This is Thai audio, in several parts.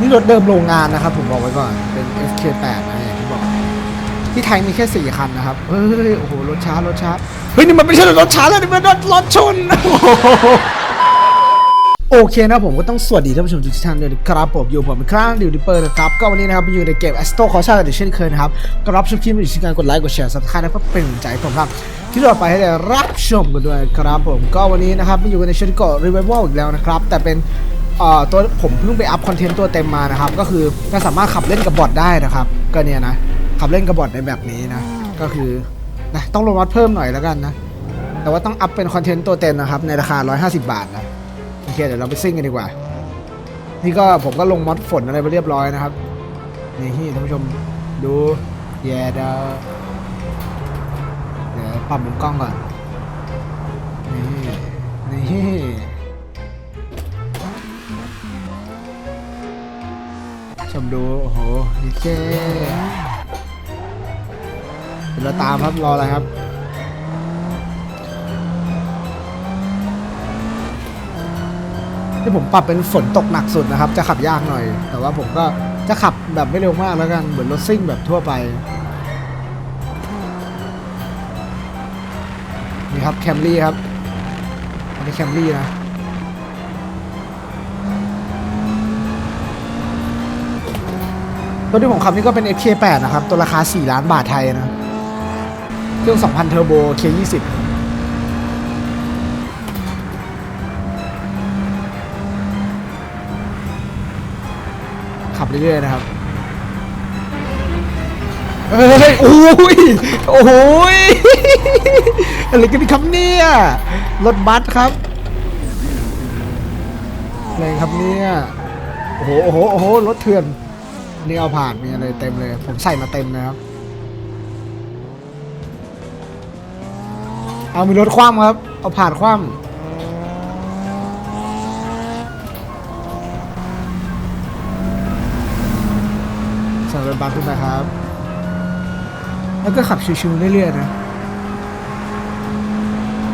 นี่รถเดิมโรงงานนะครับ ผมบอกไว้ก่อน เป็น SK8 นะอย่างที่บอก ที่ไทยมีแค่สี่คันนะครับ เฮ้ย โอ้โห รถช้ารถช้า เฮ้ย นี่มันไม่ใช่รถช้าแล้ว นี่มันรถรถชน โอเคนะผมก็ต้องสวัสดีท่านผู้ชมทุกท่านด้วยนะครับผมอยู่ผมเป็นครั้งดิวดิเปอร์นะครับ ก็วันนี้นะครับอยู่ในเกม a s t o c o r s a กันอีกเช่นเคยนะครับ ก็รับชมคลิปอยู่ที่การกดไลค์กดแชร์ซับสไครต์และเพื่อเป็นกำใจผมครับที่ต่อไปให้ได้รับชมกันด้วยครับผมก็วันนี้นะครับมาอยู่กันในช่วงเกาะ Revival อีกแล้วนะครับ แต่เป็น ตัวผมเพิ่งไปอัพคอนเทนต์ตัวเต็มมานะครับ ก็คือจะสามารถขับเล่นกับบอทได้นะครับ ก็เนี่ยนะ ขับเล่นกับบอทในแบบนี้นะ ก็คือนะต้องลงวัดเพิ่มหน่อยแล้วกันนะ แต่ว่าต้องอัพเป็นคอนเทนต์ตัวเต็มนะครับ ในราคา 150 บาทนะ โอเค เดี๋ยวเราไปซิ่งกันดีกว่า นี่ก็ผมก็ลงมอดฝนอะไรไปเรียบร้อยนะครับ นี่ท่านผู้ชมดูแย่เดาเดี๋ยวปรับมุมกล้องก่อน นี่ นี่ ดูโอ้โหดีเจเดี๋ยวเราตามครับรออะไรครับที่ผมปรับเป็นฝนตกหนักสุดนะครับ จะขับยากหน่อย แต่ว่าผมก็จะขับแบบไม่เร็วมากแล้วกัน เหมือนรถซิ่งแบบทั่วไป นี่ครับแคมรี่ครับอันนี้แคมรี่นะ ตัวที่ผมขับนี่ก็เป็น FK8 นะครับ ตัวราคา 4 ล้านบาทไทยนะ เครื่อง 2,000 เทอร์โบ K20 ขับเรื่อยๆนะครับ เฮ้ย โอ้ย โอ้ย อะไรกันครับเนี่ย รถบัสครับอะไรครับเนี่ย โอ้โห โอ้โห รถเถื่อน นี่เอาผ่านมีอะไรเต็มเลย ผมใส่มาเต็มเลยครับ เอามีรถคว่ำครับ เอาผ่านคว่ำสั่งรถบัสขึ้นมาครับ แล้วก็ขับชิวๆเรื่อยๆนะ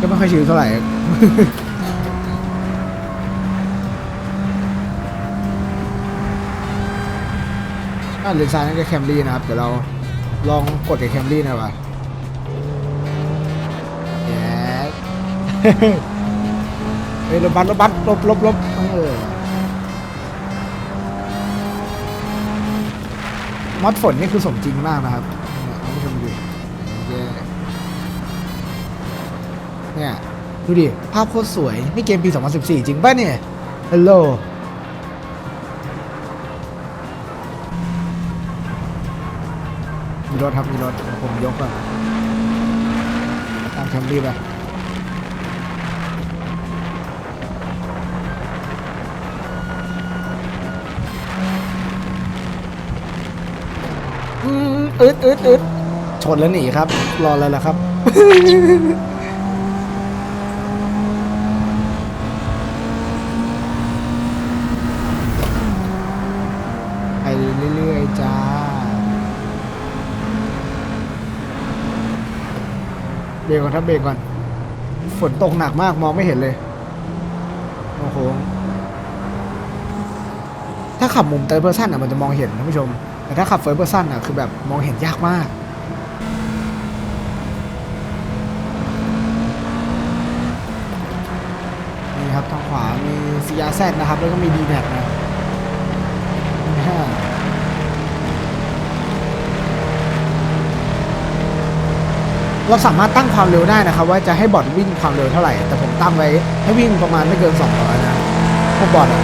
ก็ไม่ค่อยชิวเท่าไหร่ อะเลนซ้ายนั่นก็แคมรี่นะครับ เดี๋ยวเราลองกดกับแคมรี่หน่อยว่ะแย่เฮ้ยรถบัสรถบัสลบลบลบเออมอดฝนนี่คือสมจริงมากนะครับเนี่ยท่านผู้ชมดูเย้เนี่ย ดูดิ ภาพโคตรสวย นี่เกมปี 2014 จริงป่ะเนี่ยฮัลโหล รถครับมีรถผมยกก่อนตามแคมรี่ไปอืมอึดอึดอึดชนแล้วหนีครับ รออะไรล่ะครับ ไปเรื่อยๆจ้า เบรกก่อนครับเบรกก่อน ฝนตกหนักมากมองไม่เห็นเลย โอ้โห ถ้าขับมุมเตอร์เพอร์ซันอะมันจะมองเห็นท่านผู้ชม แต่ถ้าขับเฟิร์สเพอร์ซันอะคือแบบมองเห็นยากมาก นี่ครับทางขวามี CRZ นะครับ แล้วก็มี d m a x นะอ่า เราสามารถตั้งความเร็วได้นะครับ ว่าจะให้บอทวิ่งความเร็วเท่าไหร่ แต่ผมตั้งไว้ให้วิ่งประมาณไม่เกิน200นะพวกบอทอะ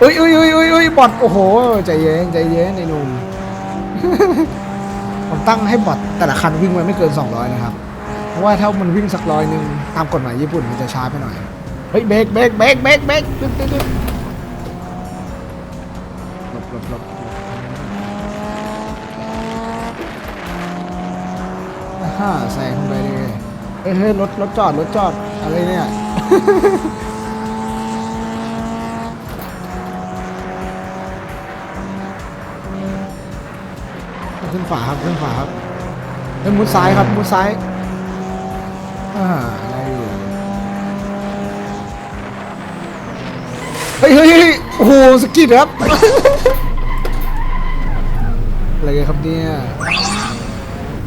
เอ้ยเอ้ยเอ้ยเอ้ยเอ้ยบอทโอ้โหใจเย็นใจเย็นไอ้หนุ่มผมตั้งให้บอทแต่ละคันวิ่งไว้ไม่เกิน 200 นะครับ เพราะว่าถ้ามันวิ่งสักร้อยหนึ่งตามกฎหมายญี่ปุ่นมันจะช้าไปหน่อย เฮ้ยเบรกเบรกเบรกเบรกเบรกตึ๊ดตึ๊ดาแซงไปเลยเฮ้ยรถรถจอดรถจอดอะไรเนี่ยขึ้นขวาครับขึ้นขวาครับเฮ้ยมุดซ้ายครับมุดซ้ายอ่าได้อยู่เฮ้ยเฮ้ยโอ้โหสกิดครับอะไรครับเนี่ย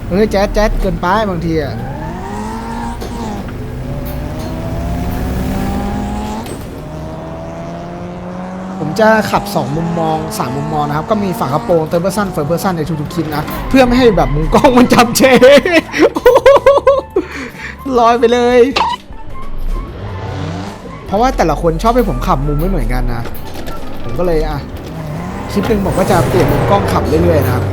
เฮ้ยแจ๊ดแจ๊ดเกินไปบางทีอะผมจะขับ 2 มุมมอง 3 มุมมองนะครับ ก็มีฝั่งกระโปรงเติร์เบอร์ซันเฟิร์เบอร์ซันในทุกๆคลิปนะ เพื่อไม่ให้แบบมุมกล้องมันจำเจลอยไปเลย เพราะว่าแต่ละคนชอบให้ผมขับมุมไม่เหมือนกันนะ ผมก็เลยอะ คลิปหนึ่งผมก็จะเปลี่ยนมุมกล้องขับเรื่อยๆนะครับ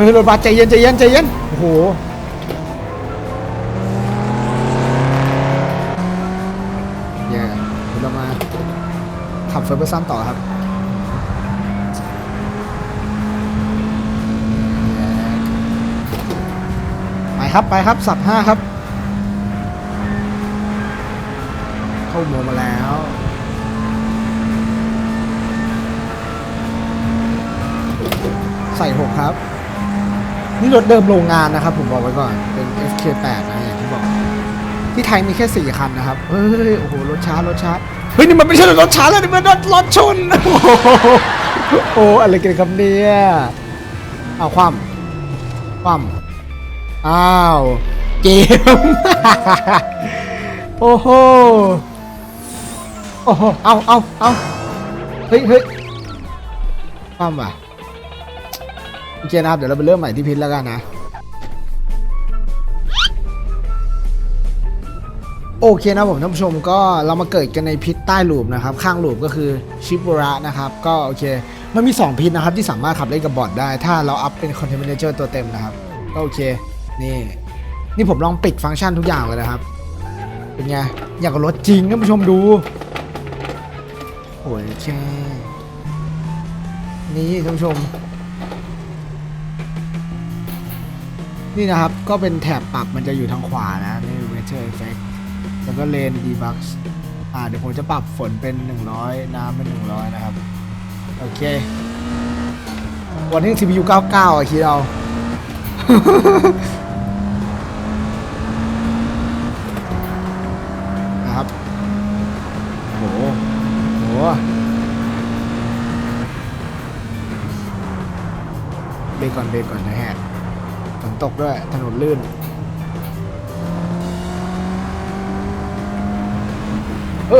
ฮ้ยรถบัสใจเย็นใจเย็นใจเย็นโอ้โหแย่เดี๋ยวเรามาขับเฟิร์เบอร์ซันต่อครับไปครับไปครับสับห้าครับ เข้าโมงมาแล้วใส่หกครับ นี่รถเดิมโรงงานนะครับ ผมบอกไว้ก่อน เป็น FK8 นะอย่างที่บอก ที่ไทยมีแค่สี่คันนะครับ เฮ้ย โอ้โห รถช้ารถช้า เฮ้ย นี่มันไม่ใช่รถช้าแล้วนี่มันรถรถชน โอ้โหโอ้อะไรกันครับเนี่ย เอาความ ความ อ้าว เกม โอ้โห โอ้โห เอาเอาเอาเฮ้ยเฮ้ยความว่ะ โอเคนะครับ เดี๋ยวเราไปเริ่มใหม่ที่พิษแล้วกันนะ โอเคนะผมท่านผู้ชมก็เรามาเกิดกันในพิษใต้หลูปนะครับ ข้างหลูปก็คือชิบุระนะครับ ก็โอเค มันมี 2 พิษนะครับที่สามารถขับเล่นกับบอทได้ ถ้าเราอัพเป็นคอนเทนเนอร์ตัวเต็มนะครับ ก็โอเค นี่ นี่ผมลองปิดฟังก์ชันทุกอย่างเลยนะครับ เป็นไง อย่างกับรถจริงท่านผู้ชมดูโอ้ยแค่นี่ท่านผู้ชม นี่นะครับ ก็เป็นแถบปรับมันจะอยู่ทางขวานะนี่ Weather Effect แล้วก็เลน Debug อ่าเดี๋ยวผมจะปรับฝนเป็น 100 น้ำเป็น 100 นะครับ โอเค วันที่ CPU 99 อะ คิดเอา นะครับ โห โหเบรกก่อนเบรกก่อนนะฮะ ตกด้วย ถนนลื่น เฮ้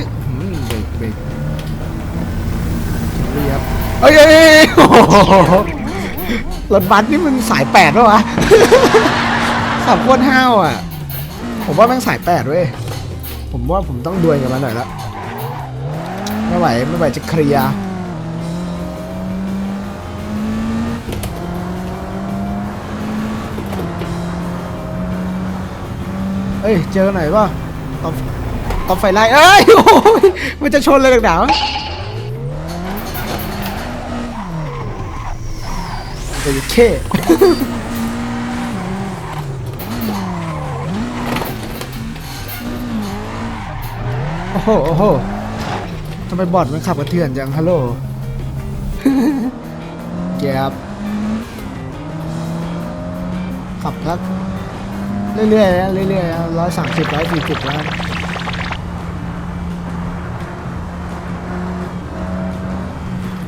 ยเบรกเบรกเรียบเอ้ยเอ้ยเอ้ยโอ้โหรถบัสนี่มันสายแปดปะวะขับโคตรห้าวอะ ผมว่าแม่งสายแปดเว้ย ผมว่าผมต้องดวลกับมันหน่อยละไม่ไหวไม่ไหวจะเคลียร์ เอ้ย เจอหน่อยป่ะตบตบไฟไล่เอ้ยโอ้ยมันจะชนเลยหนักๆวะเดี๋ยวเคโอ้โหโอ้โหทำไมบอดมันขับกระเทือนจัง ฮัลโหลแกบขับครับ เรื่อยๆนะเรื่อยๆร้อยสามสิบร้อยสี่สิบแล้ว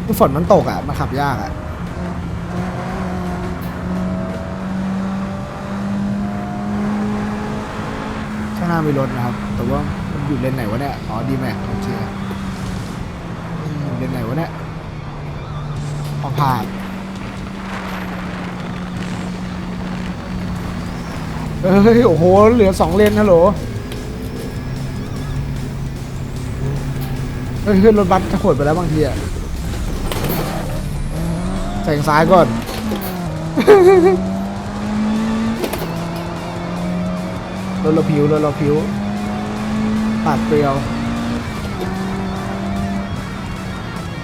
คือฝนมันตกอะมาขับยากอะข้างหน้ามีรถนะครับ แต่ว่ามันอยู่เลนไหนวะเนี่ย อ๋อดีแม็กโอเคเลนไหนวะเนี่ยออกผ่าน เฮ้ยโอ้โห เหลือสองเลนฮัลโหลเฮ้ยขึ้นรถบัสจะขวดไปแล้วบางทีอะแสงซ้ายก่อน รถเราผิวรถเราผิวปาดเปรียว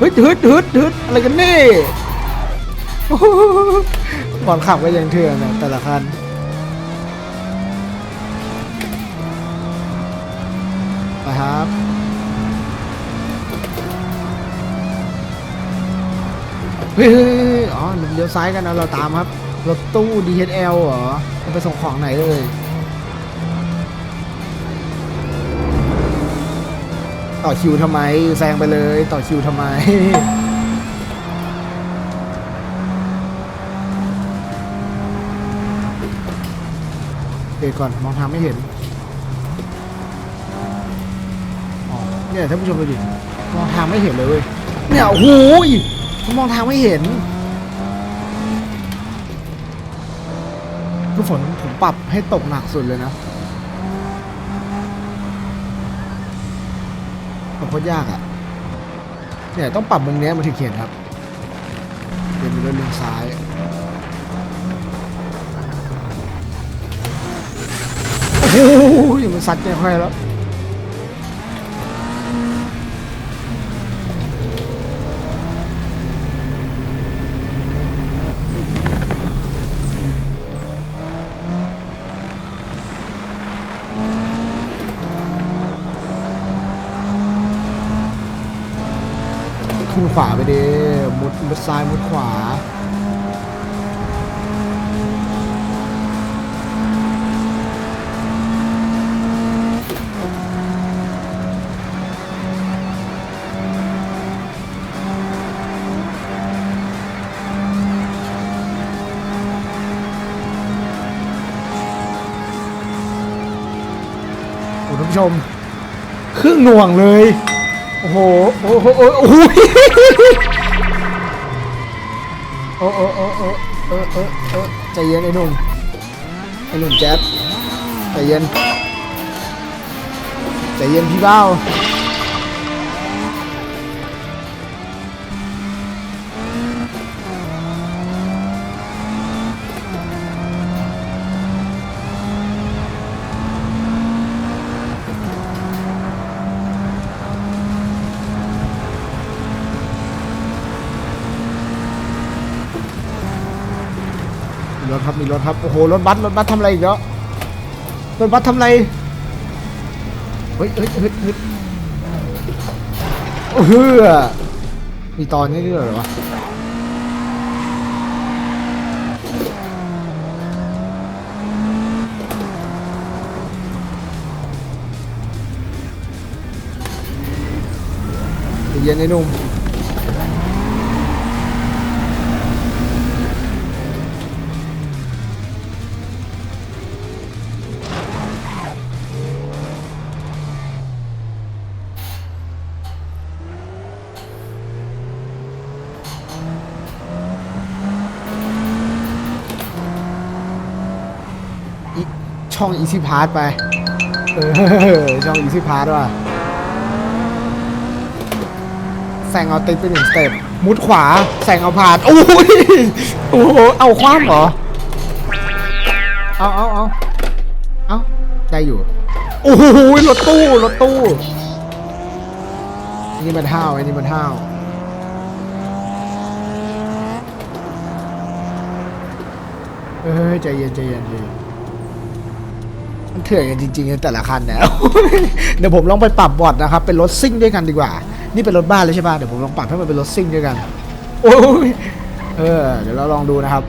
ฮึดฮึดฮึดฮึดอะไรกันนี่โอ้โหก่อนขับก็ยังเถื่อนนะแต่ละคัน เฮ้ยอ๋อเลี้ยวซ้ายกันเอาเราตามครับ รถตู้ DHL เหรอไปส่งของไหนเลยต่อคิวทำไมแซงไปเลยต่อคิวทำไม เดี๋ก่อน มองทางไม่เห็นเนี่ยท่านผู้ชมดูดิมองทางไม่เห็นเลยเว้ยเนี่ยโอ้ย มองทางไม่เห็นคือฝนผมปรับให้ตกหนักสุดเลยนะปรับโคตรยากอะ่ะ เนี่ยต้องปรับมุมเนี้ยมันถึงเขียนครับเดี๋ยวมีรถเลนซ้ายโอ้โหมันซัดแกค่แล้ว ขวาไปดิมุดมุดซ้ายมุดขวาโอ้ท่านผู้ชม ครึ่งหน่วงเลย โอ้โห โอ้โหโอ้โห โอ้โอ้โอ้โอ้โอ้เออเออเออใจเย็นไอ้หนุ่มไอ้หนุ่มแจ๊บใจเย็นใจเย็นพี่เบ้า ครับมีรถครับโอ้โหรถบัสรถบัสทำอะไรอีกแล้วรถบัสทำอะไรเฮ้ยเฮ้ยเฮ้ยเฮ้ยโอ้เฮือมีตอนนี้ด้วยเหรอวะเย็นไอ้นุ่ม ช่อง Easy Pass ไป เออ ช่อง Easy Pass ว่ะแซงเอาติดไปหนึ่งสเต็ปมุดขวาแซงเอาผ่านโอ้ยโอ้โหเอาคว้ามเหรอ เอาเอาเอาเอาได้อยู่ โอ้โหรถตู้รถตู้นี่มันห้าวไอ้นี่มันห้าวเอ้ยใจเย็นใจเย็นใจเย็น มันเถื่อนกันจริงๆในแต่ละคันเนี่ย เดี๋ยวผมลองไปปรับบอร์ดนะครับ เป็นรถซิ่งด้วยกันดีกว่า นี่เป็นรถบ้านเลยใช่ป่ะ เดี๋ยวผมลองปรับให้มันเป็นรถซิ่งด้วยกัน โอ้ย เออ เดี๋ยวเราลองดูนะครับ